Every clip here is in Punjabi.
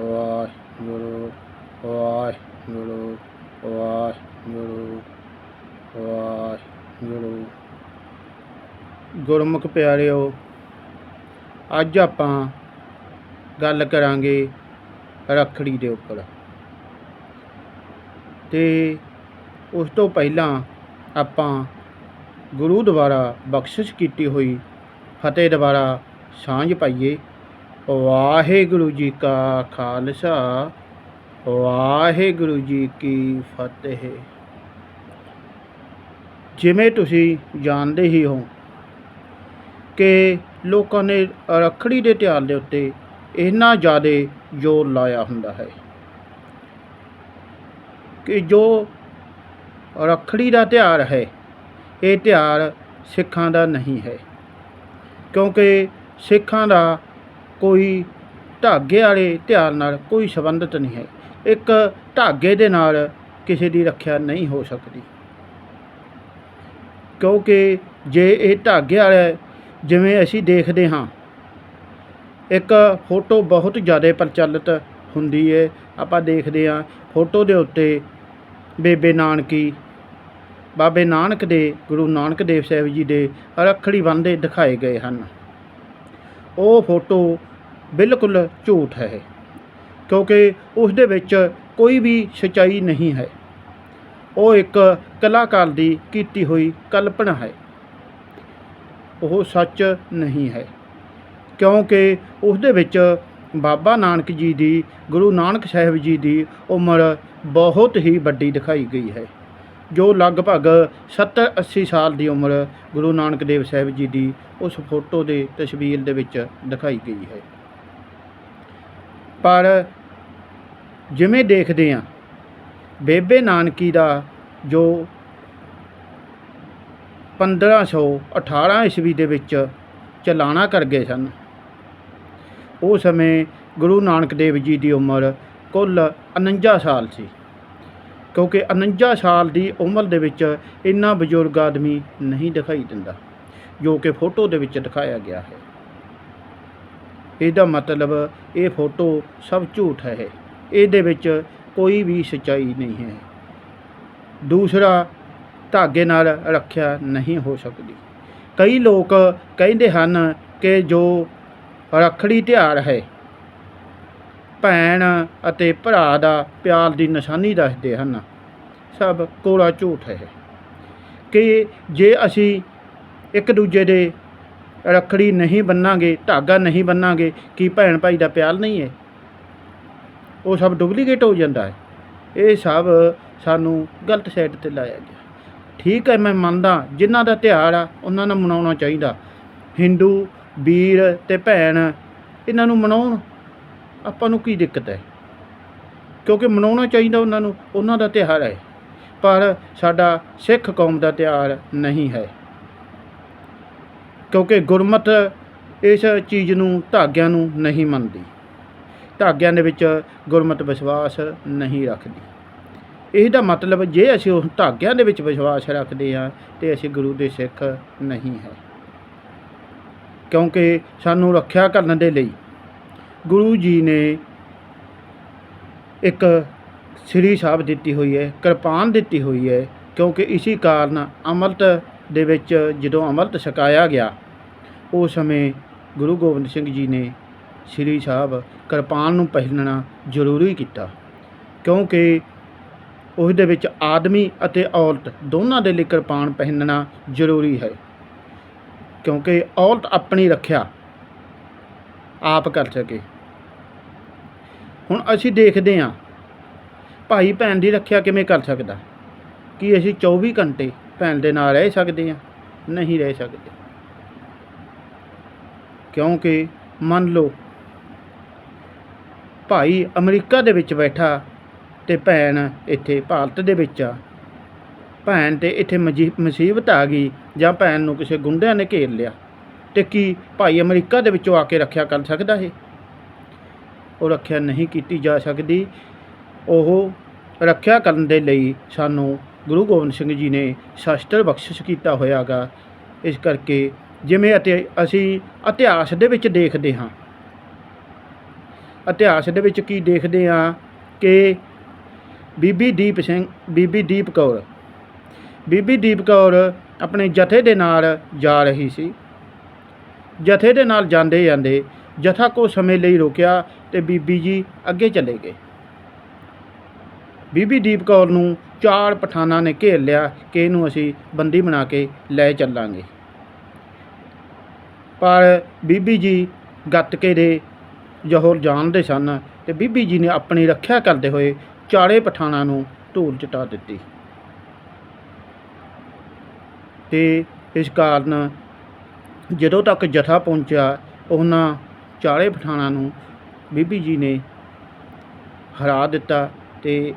ਵਾਹਿਗੁਰੂ ਵਾਹਿਗੁਰੂ ਵਾਹਿਗੁਰੂ ਵਾਹਿਗੁਰੂ। ਗੁਰਮੁਖ ਪਿਆਰਿਓ, ਅੱਜ ਆਪਾਂ ਗੱਲ ਕਰਾਂਗੇ ਰੱਖੜੀ ਦੇ ਉੱਪਰ। ਤੇ ਉਸ ਤੋਂ ਪਹਿਲਾਂ ਆਪਾਂ ਗੁਰੂ ਦੁਆਰਾ ਬਖਸ਼ਿਸ਼ ਕੀਤੀ ਹੋਈ ਫਤਿਹ ਦੁਆਰਾ ਸਾਂਝ ਪਾਈਏ। ਵਾਹਿਗੁਰੂ ਜੀ ਕਾ ਖਾਲਸਾ, ਵਾਹਿਗੁਰੂ ਜੀ ਕੀ ਫਤਿਹ। ਜਿਵੇਂ ਤੁਸੀਂ ਜਾਣਦੇ ਹੀ ਹੋ ਕਿ ਲੋਕਾਂ ਨੇ ਰੱਖੜੀ ਦੇ ਤਿਉਹਾਰ ਦੇ ਉੱਤੇ ਇੰਨਾ ਜ਼ਿਆਦਾ ਜ਼ੋਰ ਲਾਇਆ ਹੁੰਦਾ ਹੈ ਕਿ ਜੋ ਰੱਖੜੀ ਦਾ ਤਿਉਹਾਰ ਹੈ, ਇਹ ਤਿਉਹਾਰ ਸਿੱਖਾਂ ਦਾ ਨਹੀਂ ਹੈ। ਕਿਉਂਕਿ ਸਿੱਖਾਂ ਦਾ ਕੋਈ ਧਾਗੇ ਵਾਲੇ ਤਿਉਹਾਰ ਨਾਲ ਕੋਈ ਸੰਬੰਧਿਤ ਨਹੀਂ ਹੈ। ਇੱਕ ਧਾਗੇ ਦੇ ਨਾਲ ਕਿਸੇ ਦੀ ਰੱਖਿਆ ਨਹੀਂ ਹੋ ਸਕਦੀ। ਕਿਉਂਕਿ ਜੇ ਇਹ ਧਾਗੇ ਵਾਲੇ ਜਿਵੇਂ ਅਸੀਂ ਦੇਖਦੇ ਹਾਂ, ਇੱਕ ਫੋਟੋ ਬਹੁਤ ਜ਼ਿਆਦਾ ਪ੍ਰਚਲਿਤ ਹੁੰਦੀ ਹੈ ਆਪਾਂ ਦੇਖਦੇ ਹਾਂ ਫੋਟੋ ਦੇ ਉੱਤੇ ਬੇਬੇ ਨਾਨਕੀ, ਬਾਬੇ ਨਾਨਕ ਦੇ, ਗੁਰੂ ਨਾਨਕ ਦੇਵ ਸਾਹਿਬ ਜੀ ਦੇ ਰੱਖੜੀ ਬੰਨ੍ਹਦੇ ਦਿਖਾਏ ਗਏ ਹਨ। ਉਹ ਫੋਟੋ ਬਿਲਕੁਲ ਝੂਠ ਹੈ ਕਿਉਂਕਿ ਉਸ ਦੇ ਵਿੱਚ ਕੋਈ ਵੀ ਸਚਾਈ ਨਹੀਂ ਹੈ। ਉਹ ਇੱਕ ਕਲਾਕਾਰ ਦੀ ਕੀਤੀ ਹੋਈ ਕਲਪਨਾ ਹੈ। ਉਹ ਸੱਚ ਨਹੀਂ ਹੈ, ਕਿਉਂਕਿ ਉਸ ਦੇ ਵਿੱਚ ਬਾਬਾ ਨਾਨਕ ਜੀ ਦੀ, ਗੁਰੂ ਨਾਨਕ ਸਾਹਿਬ ਜੀ ਦੀ ਉਮਰ ਬਹੁਤ ਹੀ ਵੱਡੀ ਦਿਖਾਈ ਗਈ ਹੈ, ਜੋ ਲਗਭਗ 70 80 ਸਾਲ ਦੀ ਉਮਰ ਗੁਰੂ ਨਾਨਕ ਦੇਵ ਸਾਹਿਬ ਜੀ ਦੀ ਉਸ ਫੋਟੋ ਦੇ ਤਸਵੀਰ ਦੇ ਵਿੱਚ ਦਿਖਾਈ ਗਈ ਹੈ। ਪਰ ਜਿਵੇਂ ਦੇਖਦੇ ਹਾਂ, ਬੇਬੇ ਨਾਨਕੀ ਦਾ ਜੋ 1518 ਈਸਵੀ ਦੇ ਵਿੱਚ ਚਲਾਣਾ ਕਰ ਗਏ ਸਨ, ਉਹ ਸਮੇਂ ਗੁਰੂ ਨਾਨਕ ਦੇਵ ਜੀ ਦੀ ਉਮਰ ਕੁੱਲ 49 ਸਾਲ ਸੀ। ਕਿਉਂਕਿ 49 ਸਾਲ ਦੀ ਉਮਰ ਦੇ ਵਿੱਚ ਇੰਨਾ ਬਜ਼ੁਰਗ ਆਦਮੀ ਨਹੀਂ ਦਿਖਾਈ ਦਿੰਦਾ, ਜੋ ਕਿ ਫੋਟੋ ਦੇ ਵਿੱਚ ਦਿਖਾਇਆ ਗਿਆ ਹੈ। ਇਹਦਾ ਮਤਲਬ ਇਹ ਫੋਟੋ ਸਭ ਝੂਠ ਹੈ। ਇਹਦੇ ਵਿੱਚ ਕੋਈ ਵੀ ਸਚਾਈ ਨਹੀਂ ਹੈ। ਦੂਸਰਾ, ਧਾਗੇ ਨਾਲ ਰੱਖਿਆ ਨਹੀਂ ਹੋ ਸਕਦੀ। ਕਈ ਲੋਕ ਕਹਿੰਦੇ ਹਨ ਕਿ ਜੋ ਰੱਖੜੀ ਤਿਉਹਾਰ ਹੈ, ਭੈਣ ਅਤੇ ਭਰਾ ਦਾ ਪਿਆਰ ਦੀ ਨਿਸ਼ਾਨੀ ਦੱਸਦੇ ਹਨ। ਸਭ ਕੋਲਾ ਝੂਠ ਹੈ ਕਿ ਜੇ ਅਸੀਂ ਇੱਕ ਦੂਜੇ ਦੇ ਰੱਖੜੀ ਨਹੀਂ ਬੰਨਾਂਗੇ, ਧਾਗਾ ਨਹੀਂ ਬੰਨਾਂਗੇ, ਕੀ ਭੈਣ ਭਾਈ ਦਾ ਪਿਆਰ ਨਹੀਂ ਹੈ ਉਹ ਸਭ ਡੁਪਲੀਕੇਟ ਹੋ ਜਾਂਦਾ ਹੈ ਇਹ ਸਭ ਸਾਨੂੰ ਗਲਤ ਸਾਈਡ ਤੇ ਲਾਇਆ ਗਿਆ। ਠੀਕ ਹੈ ਮੈਂ ਮੰਨਦਾ, ਜਿਨ੍ਹਾਂ ਦਾ ਤਿਉਹਾਰ ਆ, ਉਹਨਾਂ ਨੂੰ ਮਨਾਉਣਾ ਚਾਹੀਦਾ। ਹਿੰਦੂ, ਵੀਰ ਤੇ ਭੈਣ, ਇਹਨਾਂ ਨੂੰ ਮਨਾਉਣ, ਆਪਾਂ ਨੂੰ ਕੀ ਦਿੱਕਤ ਹੈ ਕਿਉਂਕਿ ਮਨਾਉਣਾ ਚਾਹੀਦਾ ਉਹਨਾਂ ਨੂੰ, ਉਹਨਾਂ ਦਾ ਤਿਉਹਾਰ ਹੈ ਪਰ ਸਾਡਾ ਸਿੱਖ ਕੌਮ ਦਾ ਤਿਉਹਾਰ ਨਹੀਂ ਹੈ। ਕਿਉਂਕਿ ਗੁਰਮਤ ਇਸ ਚੀਜ਼ ਨੂੰ ਧਾਗਿਆਂ ਨੂੰ ਨਹੀਂ ਮੰਨਦੀ। ਧਾਗਿਆਂ ਦੇ ਵਿੱਚ ਗੁਰਮਤ ਵਿਸ਼ਵਾਸ ਨਹੀਂ ਰੱਖਦੀ। ਇਹਦਾ ਮਤਲਬ ਜੇ ਅਸੀਂ ਉਸ ਧਾਗਿਆਂ ਦੇ ਵਿੱਚ ਵਿਸ਼ਵਾਸ ਰੱਖਦੇ ਹਾਂ, ਤੇ ਅਸੀਂ ਗੁਰੂ ਦੇ ਸਿੱਖ ਨਹੀਂ ਹੈ। ਕਿਉਂਕਿ ਸਾਨੂੰ ਰੱਖਿਆ ਕਰਨ ਦੇ ਲਈ ਗੁਰੂ ਜੀ ਨੇ ਇੱਕ ਸ੍ਰੀ ਸਾਹਿਬ ਦਿੱਤੀ ਹੋਈ ਹੈ, ਕਿਰਪਾਨ ਦਿੱਤੀ ਹੋਈ ਹੈ, ਕਿਉਂਕਿ ਇਸੇ ਕਾਰਨ ਅੰਮ੍ਰਿਤ ਦੇ ਵਿੱਚ ਜਦੋਂ ਅੰਮ੍ਰਿਤ ਛਕਾਇਆ ਗਿਆ ਉਸ ਸਮੇਂ ਗੁਰੂ ਗੋਬਿੰਦ ਸਿੰਘ ਜੀ ਨੇ ਸ੍ਰੀ ਸਾਹਿਬ ਕਿਰਪਾਨ ਨੂੰ ਪਹਿਨਣਾ ਜ਼ਰੂਰੀ ਕੀਤਾ, ਕਿਉਂਕਿ ਉਸ ਦੇ ਵਿੱਚ ਆਦਮੀ ਅਤੇ ਔਰਤ ਦੋਨਾਂ ਦੇ ਲਈ ਕਿਰਪਾਨ ਪਹਿਨਣਾ ਜ਼ਰੂਰੀ ਹੈ, ਕਿਉਂਕਿ ਔਰਤ ਆਪਣੀ ਰੱਖਿਆ ਆਪ ਕਰ ਸਕੇ। ਹੁਣ ਅਸੀਂ ਦੇਖਦੇ ਹਾਂ, ਭਾਈ ਭੈਣ ਦੀ ਰੱਖਿਆ ਕਿਵੇਂ ਕਰ ਸਕਦਾ, ਕੀ ਅਸੀਂ 24 ਘੰਟੇ ਭੈਣ ਦੇ ਨਾਲ ਰਹਿ ਸਕਦੇ ਹਾਂ ਨਹੀਂ ਰਹਿ ਸਕਦੇ। ਕਿਉਂਕਿ ਮੰਨ ਲਓ, ਭਾਈ ਅਮਰੀਕਾ ਦੇ ਵਿੱਚ ਬੈਠਾ ਤੇ ਭੈਣ ਇੱਥੇ ਭਾਰਤ ਦੇ ਵਿੱਚ ਆ। ਭੈਣ ਤੇ ਇੱਥੇ ਮਜੀ- ਮੁਸੀਬਤ ਆ ਗਈ ਜਾਂ ਭੈਣ ਨੂੰ ਕਿਸੇ ਗੁੰਡਿਆਂ ਨੇ ਘੇਰ ਲਿਆ। ਤੇ ਕੀ ਭਾਈ ਅਮਰੀਕਾ ਦੇ ਵਿੱਚੋਂ ਆ ਕੇ ਰੱਖਿਆ ਕਰ ਸਕਦਾ ਹੈ ਉਹ ਰੱਖਿਆ ਨਹੀਂ ਕੀਤੀ ਜਾ ਸਕਦੀ। ਉਹ ਰੱਖਿਆ ਕਰਨ ਦੇ ਲਈ ਸਾਨੂੰ ਗੁਰੂ ਗੋਬਿੰਦ ਸਿੰਘ ਜੀ ਨੇ ਸ਼ਾਸਤਰ ਬਖਸ਼ਿਸ਼ ਕੀਤਾ ਹੋਇਆਗਾ। ਇਸ ਕਰਕੇ ਜਿਵੇਂ ਅਤੇ ਅਸੀਂ ਇਤਿਹਾਸ ਦੇ ਵਿੱਚ ਦੇਖਦੇ ਹਾਂ। ਇਤਿਹਾਸ ਦੇ ਵਿੱਚ ਕੀ ਦੇਖਦੇ ਹਾਂ ਕਿ ਬੀਬੀ ਦੀਪ ਸਿੰਘ, ਬੀਬੀ ਦੀਪ ਕੌਰ। ਬੀਬੀ ਦੀਪ ਕੌਰ ਆਪਣੇ ਜਥੇ ਦੇ ਨਾਲ ਜਾ ਰਹੀ ਸੀ। ਜਥੇ ਦੇ ਨਾਲ ਜਾਂਦੇ ਜਾਂਦੇ ਜਥਾ ਕੋ ਸਮੇਂ ਲਈ ਰੁਕਿਆ ਤੇ ਬੀਬੀ ਜੀ ਅੱਗੇ ਚਲੇ ਗਏ। ਬੀਬੀ ਦੀਪ ਕੌਰ ਨੂੰ ਚਾਰ ਪਠਾਨਾਂ ਨੇ ਘੇਰ ਲਿਆ ਕਿ ਇਹਨੂੰ ਅਸੀਂ ਬੰਦੀ ਬਣਾ ਕੇ ਲੈ ਚੱਲਾਂਗੇ। ਪਰ ਬੀਬੀ ਜੀ ਗੱਤਕੇ ਦੇ ਜੋਹਰ ਜਾਣਦੇ ਸਨ ਤੇ ਬੀਬੀ ਜੀ ਨੇ ਆਪਣੀ ਰੱਖਿਆ ਕਰਦੇ ਹੋਏ ਚਾਰੇ ਪਠਾਨਾਂ ਨੂੰ ਧੂਲ ਚਟਾ ਦਿੱਤੀ। ਤੇ ਇਸ ਕਾਰਨ ਜਦੋਂ ਤੱਕ ਜਥਾ ਪਹੁੰਚਿਆ, ਉਹਨਾਂ ਚਾਰੇ ਪਠਾਨਾਂ ਨੂੰ ਬੀਬੀ ਜੀ ਨੇ ਹਰਾ ਦਿੱਤਾ ਤੇ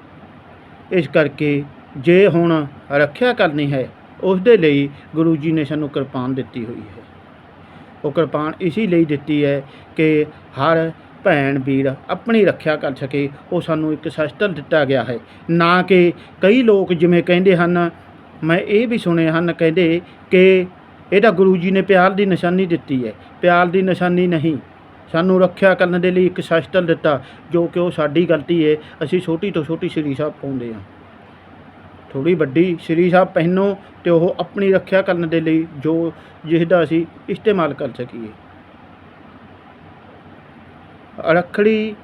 ਇਸ ਕਰਕੇ ਜੇ ਹੁਣ ਰੱਖਿਆ ਕਰਨੀ ਹੈ ਉਸ ਦੇ ਲਈ ਗੁਰੂ ਜੀ ਨੇ ਸਾਨੂੰ ਕਿਰਪਾਨ ਦਿੱਤੀ ਹੋਈ ਹੈ। ਉਹ ਕਿਰਪਾਨ ਇਸੀ ਲਈ ਦਿੱਤੀ ਹੈ ਕਿ ਹਰ ਭੈਣ ਵੀਰ ਆਪਣੀ ਰੱਖਿਆ ਕਰ ਸਕੇ, ਉਹ ਸਾਨੂੰ ਇੱਕ ਸ਼ਸਤਰ ਦਿੱਤਾ ਗਿਆ ਹੈ। ਨਾ ਕਿ ਕਈ ਲੋਕ ਜਿਵੇਂ ਕਹਿੰਦੇ ਹਨ, ਮੈਂ ਇਹ ਵੀ ਸੁਣੇ ਹਨ, ਕਹਿੰਦੇ ਕਿ ਇਹ ਤਾਂ ਗੁਰੂ ਜੀ ਨੇ ਪਿਆਰ ਦੀ ਨਿਸ਼ਾਨੀ ਦਿੱਤੀ ਹੈ। ਪਿਆਰ ਦੀ ਨਿਸ਼ਾਨੀ ਨਹੀਂ। ਸਾਨੂੰ ਰੱਖਿਆ ਕਰਨ ਦੇ ਲਈ ਇੱਕ ਸ਼ਸਤਰ ਦਿੱਤਾ, ਜੋ ਕਿ ਉਹ ਸਾਡੀ ਗਲਤੀ ਹੈ ਅਸੀਂ ਛੋਟੀ ਤੋਂ ਛੋਟੀ ਸ਼੍ਰੀ ਸਾਹਿਬ ਪਾਉਂਦੇ ਹਾਂ ਥੋੜੀ ਵੱਡੀ ਸ਼੍ਰੀ ਸਾਹਿਬ ਪਹਿਨੋ ਤੇ ਉਹ ਆਪਣੀ ਰੱਖਿਆ ਕਰਨ ਦੇ ਲਈ ਜੋ ਜਿਸ ਦਾ ਅਸੀਂ ਇਸਤੇਮਾਲ ਕਰ ਸਕੀਏ। ਰੱਖੜੀ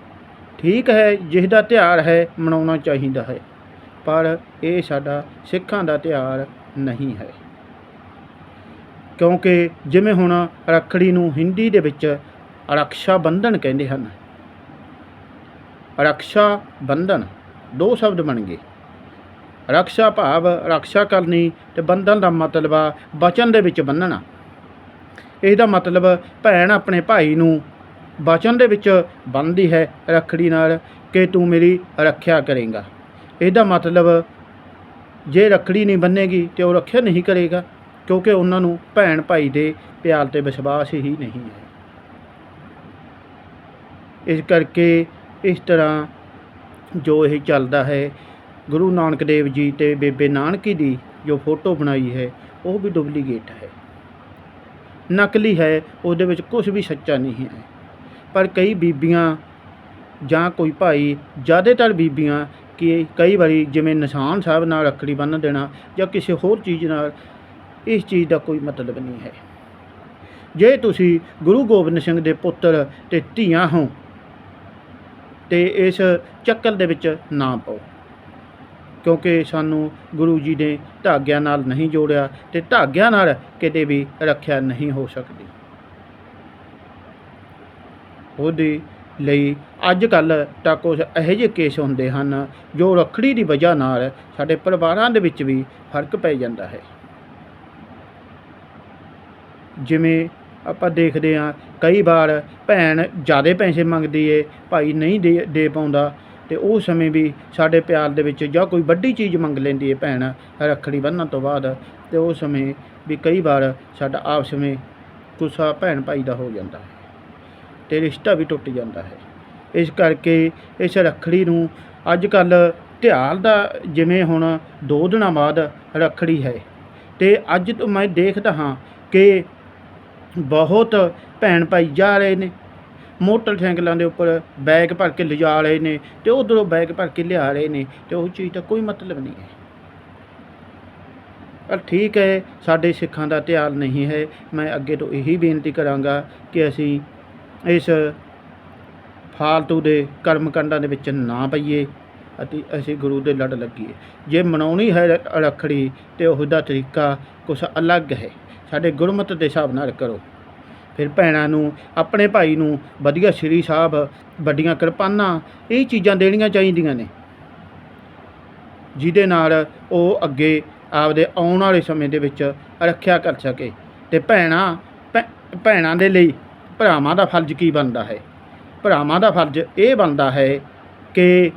ਠੀਕ ਹੈ ਜਿਸ ਦਾ ਤਿਉਹਾਰ ਹੈ, ਮਨਾਉਣਾ ਚਾਹੀਦਾ ਹੈ। ਪਰ ਇਹ ਸਾਡਾ ਸਿੱਖਾਂ ਦਾ ਤਿਉਹਾਰ ਨਹੀਂ ਹੈ। ਕਿਉਂਕਿ ਜਿਵੇਂ ਹੁਣ ਰੱਖੜੀ ਨੂੰ ਹਿੰਦੀ ਦੇ ਵਿੱਚ ਰਕਸ਼ਾ ਬੰਧਨ ਕਹਿੰਦੇ ਹਨ। ਰਕਸ਼ਾ ਬੰਧਨ ਦੋ ਸ਼ਬਦ ਬਣ ਗਏ। ਰਕਸ਼ਾ ਭਾਵ, ਰਕਸ਼ਾ ਕਰਨੀ ਤੇ ਬੰਧਨ ਦਾ ਮਤਲਬ ਆ ਬਚਨ ਦੇ ਵਿੱਚ ਬੰਨਣਾ। ਇਹਦਾ ਮਤਲਬ ਭੈਣ ਆਪਣੇ ਭਾਈ ਨੂੰ ਬਚਨ ਦੇ ਵਿੱਚ ਬੰਨਦੀ ਹੈ ਰੱਖੜੀ ਨਾਲ ਕਿ ਤੂੰ ਮੇਰੀ ਰੱਖਿਆ ਕਰੇਗਾ। ਇਹਦਾ ਮਤਲਬ ਜੇ ਰੱਖੜੀ ਨਹੀਂ ਬੰਨੇਗੀ ਤੇ ਉਹ ਰੱਖਿਆ ਨਹੀਂ ਕਰੇਗਾ ਕਿਉਂਕਿ ਉਹਨਾਂ ਨੂੰ ਭੈਣ ਭਾਈ ਦੇ ਪਿਆਰ ਤੇ ਵਿਸ਼ਵਾਸ ਹੀ ਨਹੀਂ ਹੈ। ਇਸ ਕਰਕੇ ਇਸ ਤਰ੍ਹਾਂ ਜੋ ਇਹ ਚੱਲਦਾ ਹੈ, ਗੁਰੂ ਨਾਨਕ ਦੇਵ ਜੀ ਤੇ ਬੇਬੇ ਨਾਨਕੀ ਦੀ ਜੋ ਫੋਟੋ ਬਣਾਈ ਹੈ, ਉਹ ਵੀ ਡੁਪਲੀਕੇਟ ਹੈ। ਨਕਲੀ ਹੈ, ਉਹਦੇ ਵਿੱਚ ਕੁਝ ਵੀ ਸੱਚਾ ਨਹੀਂ ਹੈ। ਪਰ ਕਈ ਬੀਬੀਆਂ ਜਾਂ ਕੋਈ ਭਾਈ ਜ਼ਿਆਦਾਤਰ ਬੀਬੀਆਂ ਕਿ ਕਈ ਵਾਰੀ ਜਿਵੇਂ ਨਿਸ਼ਾਨ ਸਾਹਿਬ ਨਾਲ ਰੱਖੜੀ ਬੰਨ੍ਹ ਦੇਣਾ ਜਾਂ ਕਿਸੇ ਹੋਰ ਚੀਜ਼ ਨਾਲ, ਇਸ ਚੀਜ਼ ਦਾ ਕੋਈ ਮਤਲਬ ਨਹੀਂ ਹੈ। ਜੇ ਤੁਸੀਂ ਗੁਰੂ ਗੋਬਿੰਦ ਸਿੰਘ ਦੇ ਪੁੱਤਰ ਤੇ ਧੀਆਂ ਹੋ ਤੇ ਇਸ ਚੱਕਰ ਦੇ ਵਿੱਚ ਨਾ ਪਾਓ। ਕਿਉਂਕਿ ਸਾਨੂੰ ਗੁਰੂ ਜੀ ਨੇ ਧਾਗਿਆਂ ਨਾਲ ਨਹੀਂ ਜੋੜਿਆ ਤੇ ਧਾਗਿਆਂ ਨਾਲ ਕਿਤੇ ਵੀ ਰੱਖਿਆ ਨਹੀਂ ਹੋ ਸਕਦੀ। ਉਹਦੇ ਲਈ ਅੱਜ ਕੱਲ ਤਾਂ ਕੁਝ ਇਹੋ ਜਿਹੇ ਕੇਸ ਹੁੰਦੇ ਹਨ ਜੋ ਰੱਖੜੀ ਦੀ ਵਜ੍ਹਾ ਨਾਲ ਸਾਡੇ ਪਰਿਵਾਰਾਂ ਦੇ ਵਿੱਚ ਵੀ ਫ਼ਰਕ ਪੈ ਜਾਂਦਾ ਹੈ। ਜਿਵੇਂ ਆਪਾਂ ਦੇਖਦੇ ਹਾਂ, ਕਈ ਵਾਰ ਭੈਣ ਜ਼ਿਆਦਾ ਪੈਸੇ ਮੰਗਦੀ ਏ, ਭਾਈ ਨਹੀਂ ਦੇ ਦੇ ਪਾਉਂਦਾ ਤੇ ਉਹ ਸਮੇਂ ਵੀ ਸਾਡੇ ਪਿਆਰ ਦੇ ਵਿੱਚ ਜਾਂ ਕੋਈ ਵੱਡੀ ਚੀਜ਼ ਮੰਗ ਲੈਂਦੀ ਏ ਭੈਣ ਰੱਖੜੀ ਬੰਨ੍ਹਣ ਤੋਂ ਬਾਅਦ ਤੇ ਉਹ ਸਮੇਂ ਵੀ ਕਈ ਵਾਰ ਸਾਡਾ ਆਪਸ ਵਿੱਚ ਗੁੱਸਾ ਭੈਣ ਭਾਈ ਦਾ ਹੋ ਜਾਂਦਾ ਹੈ ਤੇ ਰਿਸ਼ਤਾ ਵੀ ਟੁੱਟ ਜਾਂਦਾ ਹੈ। ਇਸ ਕਰਕੇ ਇਸ ਰੱਖੜੀ ਨੂੰ ਅੱਜ ਕੱਲ ਤਿਉਹਾਰ ਦਾ ਜਿਵੇਂ ਹੁਣ ਦੋ ਦਿਨਾਂ ਬਾਅਦ ਰੱਖੜੀ ਹੈ ਤੇ ਅੱਜ ਤੋਂ ਮੈਂ ਦੇਖਦਾ ਹਾਂ ਕਿ ਬਹੁਤ ਭੈਣ ਭਾਈ ਜਾ ਰਹੇ ਨੇ। ਮੋਟਰਸਾਈਕਲਾਂ ਦੇ ਉੱਪਰ ਬੈਗ ਭਰ ਕੇ ਲਿਜਾ ਰਹੇ ਨੇ ਤੇ ਉਧਰੋਂ ਬੈਗ ਭਰ ਕੇ ਲਿਆ ਰਹੇ ਨੇ ਤੇ ਉਹ ਚੀਜ਼ ਦਾ ਕੋਈ ਮਤਲਬ ਨਹੀਂ ਹੈ। ਪਰ ਠੀਕ ਹੈ, ਸਾਡੇ ਸਿੱਖਾਂ ਦਾ ਤਿਉਹਾਰ ਨਹੀਂ ਹੈ। ਮੈਂ ਅੱਗੇ ਤੋਂ ਇਹੀ ਬੇਨਤੀ ਕਰਾਂਗਾ ਕਿ ਅਸੀਂ ਇਸ ਫਾਲਤੂ ਦੇ ਕਰਮਕਾਂਡਾਂ ਦੇ ਵਿੱਚ ਨਾ ਪਈਏ ਅਤੇ ਅਸੀਂ ਗੁਰੂ ਦੇ ਲੜ ਲੱਗੀਏ। ਜੇ ਮਨਾਉਣੀ ਹੈ ਰੱਖੜੀ ਤੇ ਉਹਦਾ ਤਰੀਕਾ ਕੁਛ ਅਲੱਗ ਹੈ। ਸਾਡੇ ਗੁਰਮਤ ਦੇ ਹਿਸਾਬ ਨਾਲ ਕਰੋ। ਫਿਰ ਭੈਣਾਂ ਨੂੰ, ਆਪਣੇ ਭਾਈ ਨੂੰ, ਵਧੀਆ ਸ਼੍ਰੀ ਸਾਹਿਬ, ਵੱਡੀਆਂ ਕਿਰਪਾਨਾਂ, ਇਹ ਚੀਜ਼ਾਂ ਦੇਣੀਆਂ ਚਾਹੀਦੀਆਂ ਨੇ। ਜਿਹਦੇ ਨਾਲ ਉਹ ਅੱਗੇ ਆਪਦੇ ਆਉਣ ਵਾਲੇ ਸਮੇਂ ਦੇ ਵਿੱਚ ਰੱਖਿਆ ਕਰ ਸਕੇ। ਤੇ ਭੈਣਾਂ, ਭੈ- ਭੈਣਾਂ ਦੇ ਲਈ ਭਰਾਵਾਂ ਦਾ ਫਰਜ਼ ਕੀ ਬਣਦਾ ਹੈ? ਭਰਾਵਾਂ ਦਾ ਫਰਜ਼ ਇਹ ਬਣਦਾ ਹੈ ਕਿ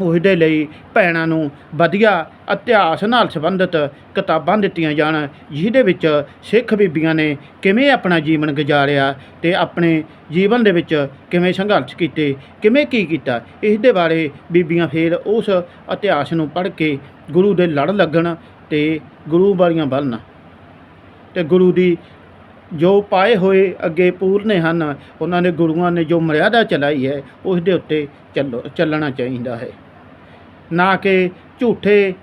ਉਹਦੇ ਲਈ ਭੈਣਾਂ ਨੂੰ ਵਧੀਆ ਇਤਿਹਾਸ ਨਾਲ ਸੰਬੰਧਿਤ ਕਿਤਾਬਾਂ ਦਿੱਤੀਆਂ ਜਾਣ, ਜਿਹਦੇ ਵਿੱਚ ਸਿੱਖ ਬੀਬੀਆਂ ਨੇ ਕਿਵੇਂ ਆਪਣਾ ਜੀਵਨ ਗੁਜ਼ਾਰਿਆ ਤੇ ਆਪਣੇ ਜੀਵਨ ਦੇ ਵਿੱਚ ਕਿਵੇਂ ਸੰਘਰਸ਼ ਕੀਤੇ, ਕਿਵੇਂ ਕੀ ਕੀਤਾ ਇਸ ਦੇ ਬਾਰੇ ਬੀਬੀਆਂ ਫਿਰ ਉਸ ਇਤਿਹਾਸ ਨੂੰ ਪੜ੍ਹ ਕੇ ਗੁਰੂ ਦੇ ਲੜ ਲੱਗਣ ਤੇ ਗੁਰੂ ਵਾਲੀਆਂ ਬਣਨ ਤੇ ਗੁਰੂ ਦੀ ਜੋ ਪਾਏ ਹੋਏ ਅੱਗੇ ਪੂਰਨੇ ਹਨ, ਉਹਨਾਂ ਨੇ ਗੁਰੂਆਂ ਨੇ ਜੋ ਮਰਿਆਦਾ ਚਲਾਈ ਹੈ, ਉਸ ਦੇ ਉੱਤੇ ਚੱਲੋ, ਚੱਲਣਾ ਚਾਹੀਦਾ ਹੈ। ਨਾ ਕਿ ਝੂਠੇ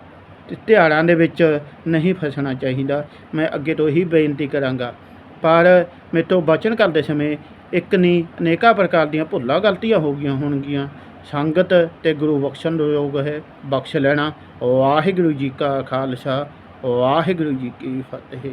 ਤਿਉਹਾਰਾਂ ਦੇ ਵਿੱਚ ਨਹੀਂ ਫਸਣਾ ਚਾਹੀਦਾ। ਮੈਂ ਅੱਗੇ ਤੋਂ ਹੀ ਬੇਨਤੀ ਕਰਾਂਗਾ। ਪਰ ਮੇਰੇ ਤੋਂ ਬਚਨ ਕਰਦੇ ਸਮੇਂ ਇੱਕ ਨਹੀਂ ਅਨੇਕਾਂ ਪ੍ਰਕਾਰ ਦੀਆਂ ਭੁੱਲਾਂ ਗਲਤੀਆਂ ਹੋ ਗਈਆਂ ਹੋਣਗੀਆਂ। ਸੰਗਤ ਤੇ ਗੁਰੂ ਬਖਸ਼ਣ ਯੋਗ ਹੈ। ਬਖਸ਼ ਲੈਣਾ। ਵਾਹਿਗੁਰੂ ਜੀ ਕਾ ਖਾਲਸਾ। ਵਾਹਿਗੁਰੂ ਜੀ ਕੀ ਫਤਿਹ।